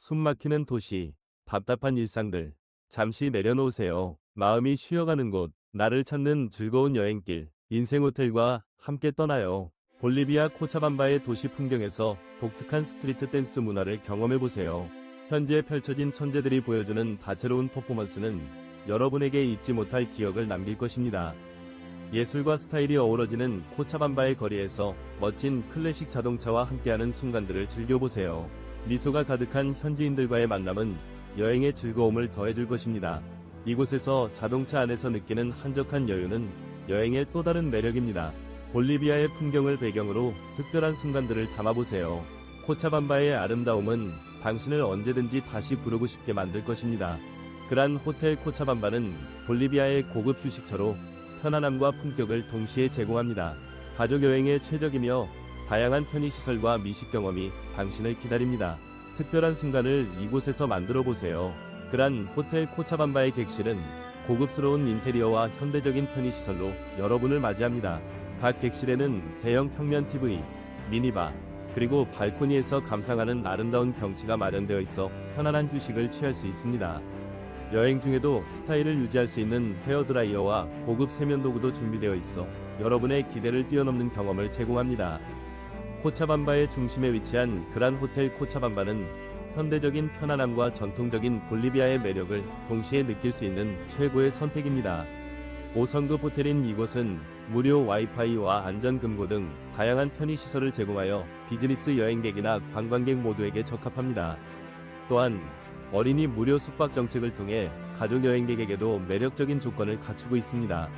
숨막히는 도시, 답답한 일상들. 잠시 내려놓으세요. 마음이 쉬어가는 곳, 나를 찾는 즐거운 여행길, 인생 호텔과 함께 떠나요. 볼리비아 코차밤바의 도시 풍경에서 독특한 스트리트 댄스 문화를 경험해보세요. 현재 펼쳐진 천재들이 보여주는 다채로운 퍼포먼스는 여러분에게 잊지 못할 기억을 남길 것입니다. 예술과 스타일이 어우러지는 코차밤바의 거리에서 멋진 클래식 자동차와 함께하는 순간들을 즐겨보세요. 미소가 가득한 현지인들과의 만남은 여행의 즐거움을 더해줄 것입니다. 이곳에서 자동차 안에서 느끼는 한적한 여유는 여행의 또 다른 매력입니다. 볼리비아의 풍경을 배경으로 특별한 순간들을 담아보세요. 코차밤바의 아름다움은 당신을 언제든지 다시 부르고 싶게 만들 것입니다. 그란 호텔 코차밤바는 볼리비아의 고급 휴식처로 편안함과 품격을 동시에 제공합니다. 가족 여행에 최적이며 다양한 편의시설과 미식 경험이 당신을 기다립니다. 특별한 순간을 이곳에서 만들어 보세요. 그란 호텔 코차밤바의 객실은 고급스러운 인테리어와 현대적인 편의시설로 여러분을 맞이합니다. 각 객실에는 대형 평면 TV, 미니바, 그리고 발코니에서 감상하는 아름다운 경치가 마련되어 있어 편안한 휴식을 취할 수 있습니다. 여행 중에도 스타일을 유지할 수 있는 헤어드라이어와 고급 세면도구도 준비되어 있어 여러분의 기대를 뛰어넘는 경험을 제공합니다. 코차밤바의 중심에 위치한 그란 호텔 코차밤바는 현대적인 편안함과 전통적인 볼리비아의 매력을 동시에 느낄 수 있는 최고의 선택입니다. 5성급 호텔인 이곳은 무료 와이파이와 안전금고 등 다양한 편의시설을 제공하여 비즈니스 여행객이나 관광객 모두에게 적합합니다. 또한 어린이 무료 숙박 정책을 통해 가족 여행객에게도 매력적인 조건을 갖추고 있습니다.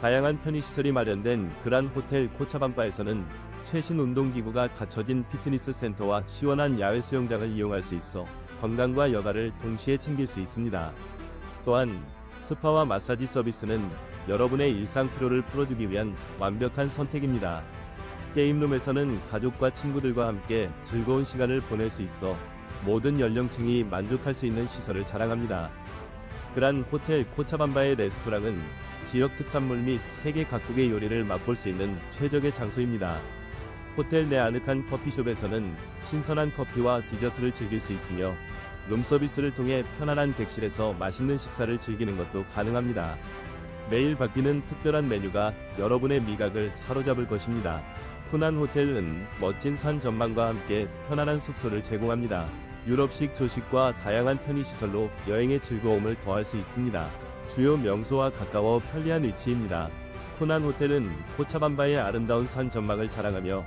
다양한 편의시설이 마련된 그란 호텔 코차밤바에서는 최신 운동기구가 갖춰진 피트니스 센터와 시원한 야외 수영장을 이용할 수 있어 건강과 여가를 동시에 챙길 수 있습니다. 또한 스파와 마사지 서비스는 여러분의 일상 피로를 풀어주기 위한 완벽한 선택입니다. 게임룸에서는 가족과 친구들과 함께 즐거운 시간을 보낼 수 있어 모든 연령층이 만족할 수 있는 시설을 자랑합니다. 그란 호텔 코차밤바의 레스토랑은 지역 특산물 및 세계 각국의 요리를 맛볼 수 있는 최적의 장소입니다. 호텔 내 아늑한 커피숍에서는 신선한 커피와 디저트를 즐길 수 있으며 룸서비스를 통해 편안한 객실에서 맛있는 식사를 즐기는 것도 가능합니다. 매일 바뀌는 특별한 메뉴가 여러분의 미각을 사로잡을 것입니다. 쿠난 호텔은 멋진 산 전망과 함께 편안한 숙소를 제공합니다. 유럽식 조식과 다양한 편의시설로 여행의 즐거움을 더할 수 있습니다. 주요 명소와 가까워 편리한 위치입니다. 쿠난 호텔은 코차밤바의 아름다운 산 전망을 자랑하며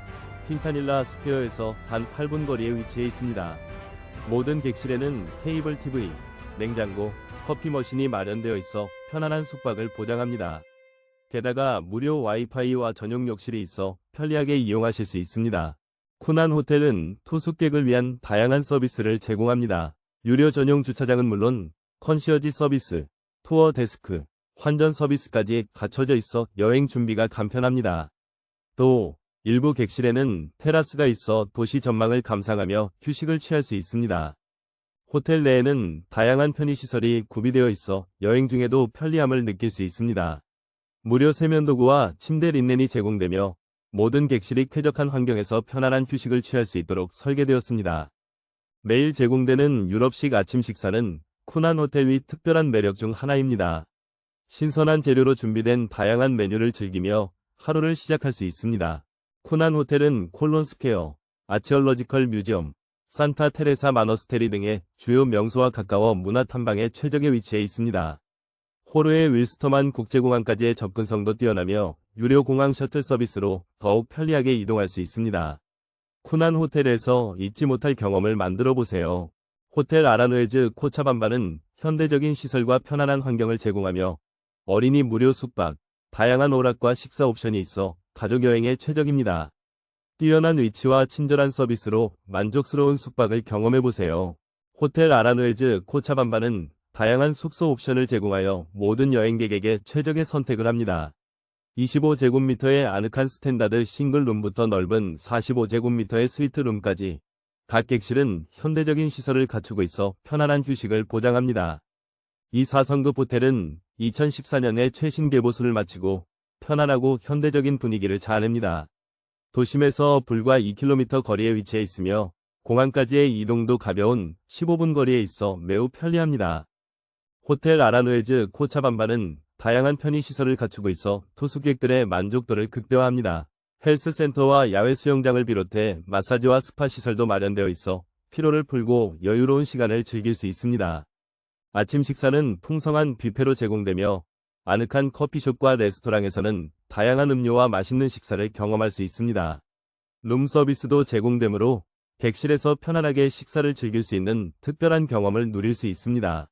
퀸타닐라 스퀘어에서 단 8분 거리에 위치해 있습니다. 모든 객실에는 테이블 TV, 냉장고, 커피 머신이 마련되어 있어 편안한 숙박을 보장합니다. 게다가 무료 와이파이와 전용 욕실이 있어 편리하게 이용하실 수 있습니다. 쿠난 호텔은 투숙객을 위한 다양한 서비스를 제공합니다. 유료 전용 주차장은 물론 컨시어지 서비스, 투어 데스크, 환전 서비스까지 갖춰져 있어 여행 준비가 간편합니다. 또 일부 객실에는 테라스가 있어 도시 전망을 감상하며 휴식을 취할 수 있습니다. 호텔 내에는 다양한 편의시설이 구비되어 있어 여행 중에도 편리함을 느낄 수 있습니다. 무료 세면도구와 침대 린넨이 제공되며 모든 객실이 쾌적한 환경에서 편안한 휴식을 취할 수 있도록 설계되었습니다. 매일 제공되는 유럽식 아침 식사는 쿠난 호텔의 특별한 매력 중 하나입니다. 신선한 재료로 준비된 다양한 메뉴를 즐기며 하루를 시작할 수 있습니다. 쿠난 호텔은 콜론 스퀘어, 아치얼러지컬 뮤지엄, 산타 테레사 마너스테리 등의 주요 명소와 가까워 문화 탐방에 최적의 위치해 있습니다. 호르의 윌스터만 국제공항까지의 접근성도 뛰어나며 유료 공항 셔틀 서비스로 더욱 편리하게 이동할 수 있습니다. 쿠난 호텔에서 잊지 못할 경험을 만들어 보세요. 호텔 아라누에즈 코차밤바는 현대적인 시설과 편안한 환경을 제공하며 어린이 무료 숙박, 다양한 오락과 식사 옵션이 있어 가족 여행에 최적입니다. 뛰어난 위치와 친절한 서비스로 만족스러운 숙박을 경험해 보세요. 호텔 아라누에즈 코차밤바는 다양한 숙소 옵션을 제공하여 모든 여행객에게 최적의 선택을 합니다. 25제곱미터의 아늑한 스탠다드 싱글룸부터 넓은 45제곱미터의 스위트룸까지 각 객실은 현대적인 시설을 갖추고 있어 편안한 휴식을 보장합니다. 이 4성급 호텔은 2014년에 최신 개보수를 마치고 편안하고 현대적인 분위기를 자아냅니다. 도심에서 불과 2km 거리에 위치해 있으며 공항까지의 이동도 가벼운 15분 거리에 있어 매우 편리합니다. 호텔 아라누에즈 코차밤바는 다양한 편의시설을 갖추고 있어 투숙객들의 만족도를 극대화합니다. 헬스센터와 야외 수영장을 비롯해 마사지와 스파 시설도 마련되어 있어 피로를 풀고 여유로운 시간을 즐길 수 있습니다. 아침 식사는 풍성한 뷔페로 제공되며 아늑한 커피숍과 레스토랑에서는 다양한 음료와 맛있는 식사를 경험할 수 있습니다. 룸 서비스도 제공되므로 객실에서 편안하게 식사를 즐길 수 있는 특별한 경험을 누릴 수 있습니다.